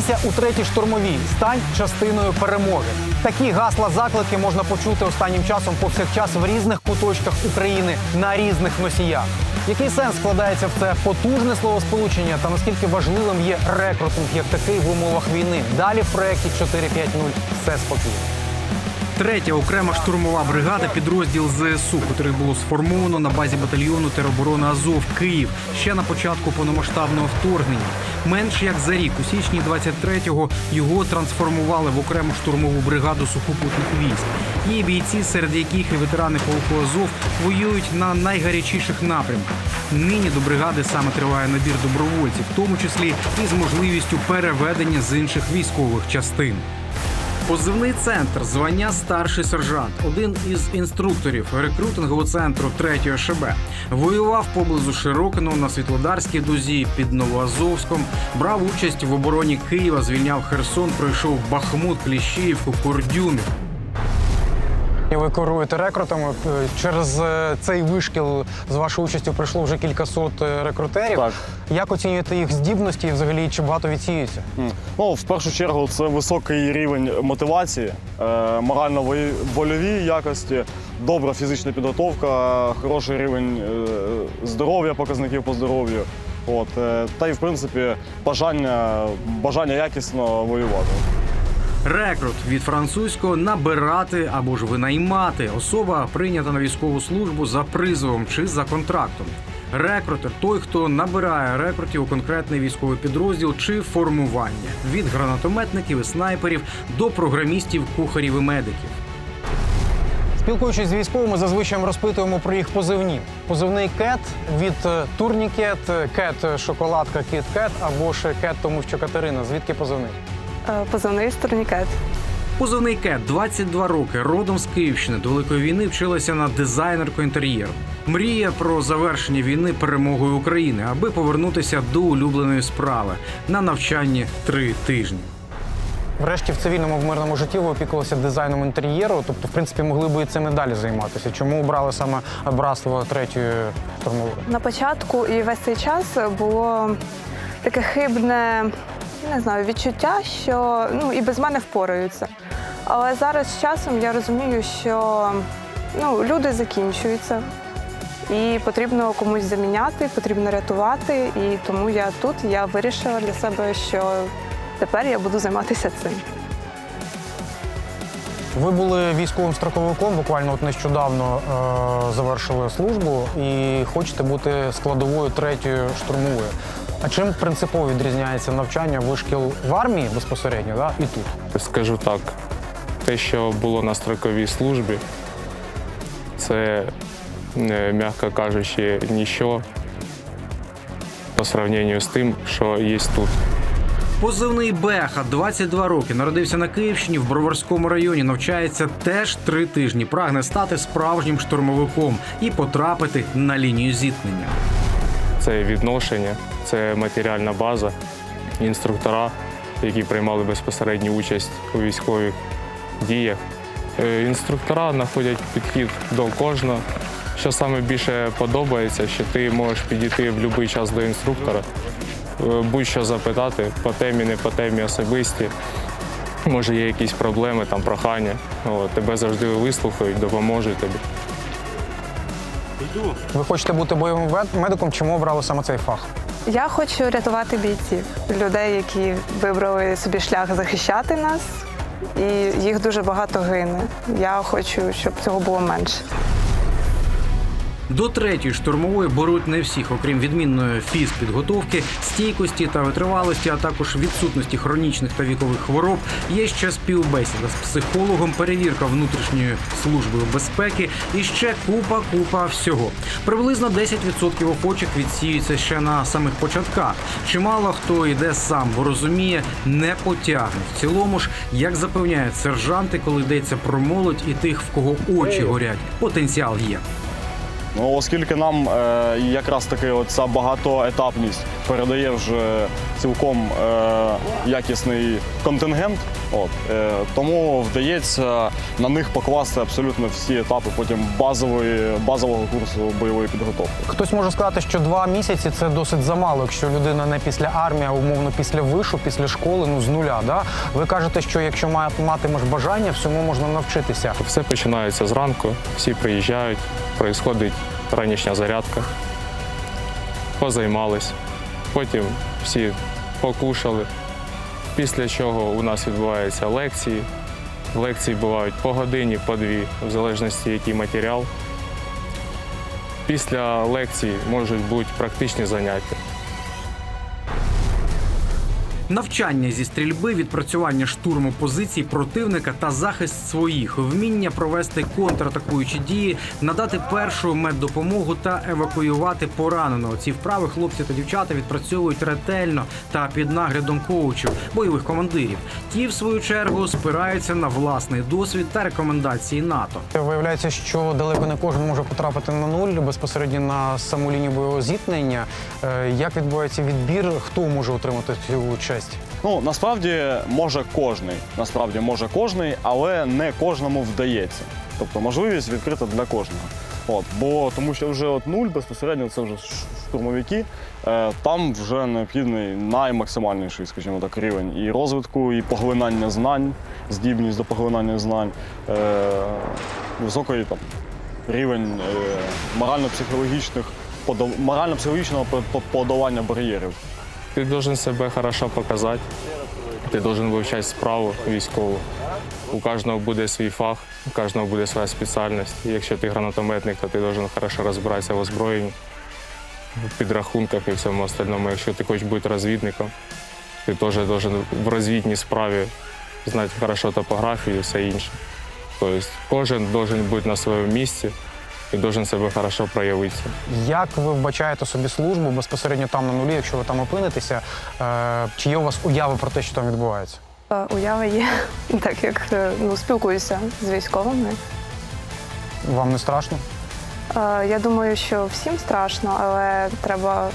Бійся у третій штурмовій, стань частиною перемоги. Такі гасла заклики можна почути останнім часом повсякчас в різних куточках України на різних носіях. Який сенс складається в це потужне словосполучення та наскільки важливим є рекрутинг як такий в умовах війни? Далі в проєкті 4.5.0 все спокійно. Третя окрема штурмова бригада, підрозділ ЗСУ, котрий було сформовано на базі батальйону тероборони Азов Київ ще на початку повномасштабного вторгнення. Менш як за рік, у січні 23-го, його трансформували в окрему штурмову бригаду сухопутних військ. Є бійці, серед яких і ветерани полку Азов воюють на найгарячіших напрямках. Нині до бригади саме триває набір добровольців, в тому числі і з можливістю переведення з інших військових частин. Позивний центр, звання старший сержант, один із інструкторів рекрутингового центру 3 ШБ. Воював поблизу Широкиного на Світлодарській дузі під Новоазовськом, брав участь в обороні Києва, звільняв Херсон, пройшов Бахмут, Кліщіївку, Курдюмів. Ви керуєте рекрутами. Через е, цей вишкіл з вашою участю прийшло вже кількасот е, рекрутерів. Так. Як оцінюєте їх здібності і взагалі чи багато відсіються? Ну, в першу чергу, це високий рівень мотивації, е, морально-вольові якості, добра фізична підготовка, хороший рівень е, здоров'я, показників по здоров'ю. От, е, та й в принципі бажання, бажання якісно воювати. Рекрут від французького набирати або ж винаймати. Особа прийнята на військову службу за призовом чи за контрактом. Рекрутер той, хто набирає рекрутів у конкретний військовий підрозділ чи формування від гранатометників і снайперів до програмістів, кухарів і медиків. Спілкуючись з військовими, зазвичай розпитуємо про їх позивні. Позивний кет від е, турнікет, е, кет шоколадка, кіт кет або ж кет, тому що Катерина. Звідки позивний? Е, Позивний турнікет. Позивний Кет 22 роки, родом з Київщини. До великої війни вчилася на дизайнерку інтер'єру. Мріє про завершення війни перемогою України, аби повернутися до улюбленої справи на навчанні три тижні. Врешті в цивільному в мирному житті ви опікувалися дизайном інтер'єру, тобто, в принципі, могли би і цим і далі займатися. Чому обрали саме братство третьої штурмової? На початку і весь цей час було таке хибне, не знаю, відчуття, що ну і без мене впораються. Але зараз з часом я розумію, що ну, люди закінчуються. І потрібно комусь заміняти, потрібно рятувати. І тому я тут я вирішила для себе, що тепер я буду займатися цим. Ви були військовим строковиком, буквально от нещодавно е- завершили службу і хочете бути складовою третьої штурмової. А чим принципово відрізняється навчання вишкіл в армії безпосередньо да, і тут? Скажу так, те, що було на строковій службі, це, м'яко кажучи, ніщо по сравненню з тим, що є тут. Позивний Беха, 22 роки, народився на Київщині в Броварському районі. Навчається теж три тижні. Прагне стати справжнім штурмовиком і потрапити на лінію зіткнення. Це відношення, це матеріальна база, інструктора, які приймали безпосередню участь у військових діях. Е, Інструктора знаходять підхід до кожного. Що саме більше подобається, що ти можеш підійти в будь-який час до інструктора, е, будь-що запитати по темі, не по темі особисті. Може, є якісь проблеми, там прохання. От, тебе завжди вислухають, допоможуть тобі. Ви хочете бути бойовим медиком? Чому обрали саме цей фах? Я хочу рятувати бійців, людей, які вибрали собі шлях захищати нас, і їх дуже багато гине. Я хочу, щоб цього було менше. До третьої штурмової беруть не всіх, окрім відмінної фізпідготовки, стійкості та витривалості, а також відсутності хронічних та вікових хвороб. Є ще співбесіда з психологом, перевірка внутрішньої служби безпеки і ще купа купа всього. Приблизно 10% охочих відсіються ще на самих початках. Чимало хто йде сам, бо розуміє, не потягне. В цілому ж, як запевняють сержанти, коли йдеться про молодь і тих, в кого очі горять, потенціал є. Ну, оскільки нам е, якраз таки ця багатоетапність передає вже цілком е, якісний контингент, От е, тому вдається на них покласти абсолютно всі етапи потім базової базового курсу бойової підготовки. Хтось може сказати, що два місяці це досить замало, якщо людина не після армії, а умовно після вишу, після школи, ну з нуля. Да? Ви кажете, що якщо матимеш бажання, всьому можна навчитися. Все починається зранку, всі приїжджають, проїсходить ранішня зарядка, позаймались, потім всі покушали. Після чого у нас відбуваються лекції. Лекції бувають по годині, по дві, в залежності який матеріал. Після лекцій можуть бути практичні заняття. Навчання зі стрільби, відпрацювання штурму позицій противника та захист своїх, вміння провести контратакуючі дії, надати першу меддопомогу та евакуювати пораненого. Ці вправи хлопці та дівчата відпрацьовують ретельно та під наглядом коучів, бойових командирів. Ті, в свою чергу, спираються на власний досвід та рекомендації НАТО. Виявляється, що далеко не кожен може потрапити на нуль безпосередньо на саму лінію бойового зіткнення. Е, Як відбувається відбір? Хто може отримати цю честь? Ну насправді може кожний, насправді може кожний, але не кожному вдається. Тобто можливість відкрита для кожного. От, бо тому що вже от нуль безпосередньо це вже штурмовики. Е, там вже необхідний наймаксимальніший, скажімо так, рівень і розвитку, і поглинання знань, здібність до поглинання знань, е, високий там рівень е, морально-психологічних морально-психологічного по- по- подолання бар'єрів. Ти должен себе хорошо показати. Ти должен вивчати справу військову. У кожного буде свій фах, у кожного буде своя спеціальність. Якщо ти гранатометник, то ти должен хорошо розбиратися в озброєнні, в підрахунках і всьому остальному. Якщо ти хочеш бути розвідником, ти теж должен в розвідній справі знати хорошо топографію і все інше. Тобто кожен должен бути на своєму місці і должен себе хорошо проявитися. Як ви вбачаєте собі службу безпосередньо там на нулі, якщо ви там опинитеся? Е, Чи є у вас уяви про те, що там відбувається? Е, Уява є, так як е, ну, спілкуюся з військовими. Вам не страшно? Я думаю, що всім страшно, але треба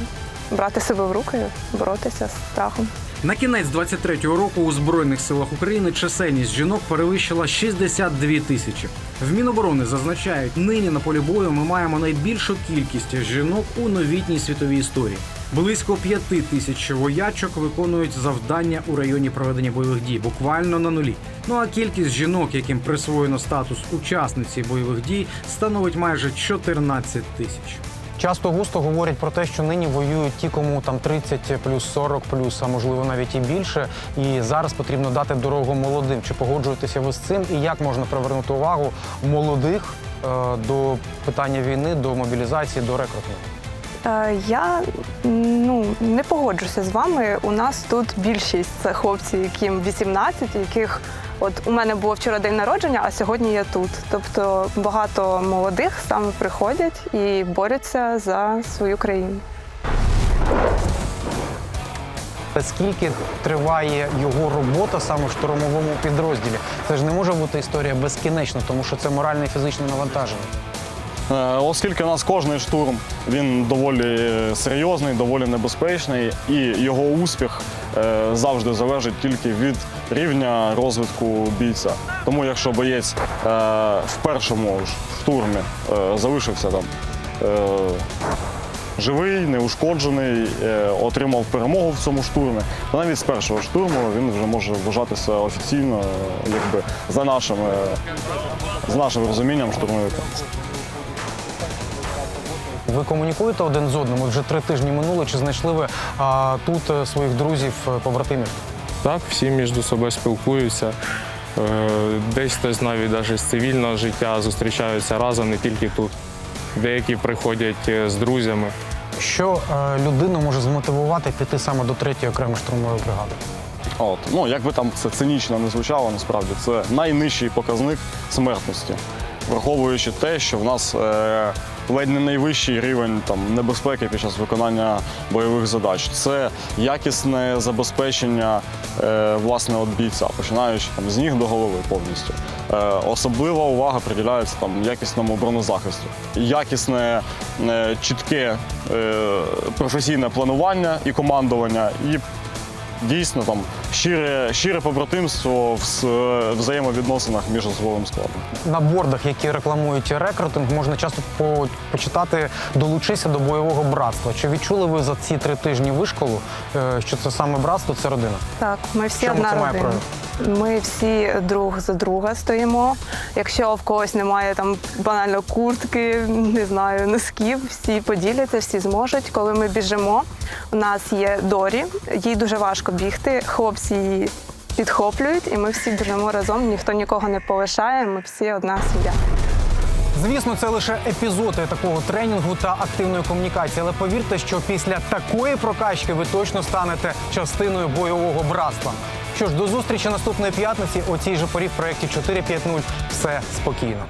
брати себе в руки, боротися з страхом. На кінець 23-го року у Збройних силах України чисельність жінок перевищила 62 тисячі. В Міноборони зазначають, нині на полі бою ми маємо найбільшу кількість жінок у новітній світовій історії. Близько п'яти тисяч воячок виконують завдання у районі проведення бойових дій, буквально на нулі. Ну а кількість жінок, яким присвоєно статус учасниці бойових дій, становить майже 14 тисяч. Часто густо говорять про те, що нині воюють ті, кому там 30 плюс 40 плюс, а можливо навіть і більше. І зараз потрібно дати дорогу молодим. Чи погоджуєтеся ви з цим? І як можна привернути увагу молодих е, до питання війни, до мобілізації, до рекрутингу? Е, Я ну не погоджуся з вами. У нас тут більшість це хлопці, яким 18, яких от у мене було вчора день народження, а сьогодні я тут. Тобто багато молодих саме приходять і борються за свою країну. Та скільки триває його робота саме в штурмовому підрозділі? Це ж не може бути історія безкінечна, тому що це моральне і фізичне навантаження. Е, Оскільки у нас кожний штурм він доволі серйозний, доволі небезпечний, і його успіх е, завжди залежить тільки від рівня розвитку бійця. Тому якщо боєць е, в першому штурмі е, залишився там. е, Живий, неушкоджений, е, отримав перемогу в цьому штурмі. То навіть з першого штурму він вже може вважатися офіційно, е, якби за нашим, е, за нашим розумінням штурмовика. Ви комунікуєте один з одним? Вже три тижні минуло. Чи знайшли ви а, тут е, своїх друзів, е, побратимів? Так, всі між собою спілкуються. Е, Десь хтось навіть навіть з цивільного життя зустрічаються разом, не тільки тут. Деякі приходять з друзями. Що е, людину може змотивувати піти саме до третьої окремої штурмової бригади? От. Ну, як би там це цинічно не звучало, насправді це найнижчий показник смертності, враховуючи те, що в нас е, ледь не найвищий рівень там, небезпеки під час виконання бойових задач. Це якісне забезпечення е, власне от бійця, починаючи там, з ніг до голови повністю. Е, особлива увага приділяється там, якісному бронезахисту. Якісне, е, чітке е, професійне планування і командування, і дійсно там щире, щире побратимство в взаємовідносинах між особовим складом. На бордах, які рекламують рекрутинг, можна часто по- почитати долучися до бойового братства. Чи відчули ви за ці три тижні вишколу, е, що це саме братство, це родина? Так, ми всі Чому одна це має родина. Ми всі друг за друга стоїмо. Якщо в когось немає там банально куртки, не знаю, носків, всі поділяться, всі зможуть. Коли ми біжимо, у нас є Дорі, їй дуже важко бігти. Хлопці її підхоплюють, і ми всі біжимо разом. Ніхто нікого не полишає. Ми всі одна сім'я. Звісно, це лише епізоди такого тренінгу та активної комунікації. Але повірте, що після такої прокачки ви точно станете частиною бойового братства. Що ж, до зустрічі наступної п'ятниці у цій же порі в проєкті 4.5.0. Все спокійно.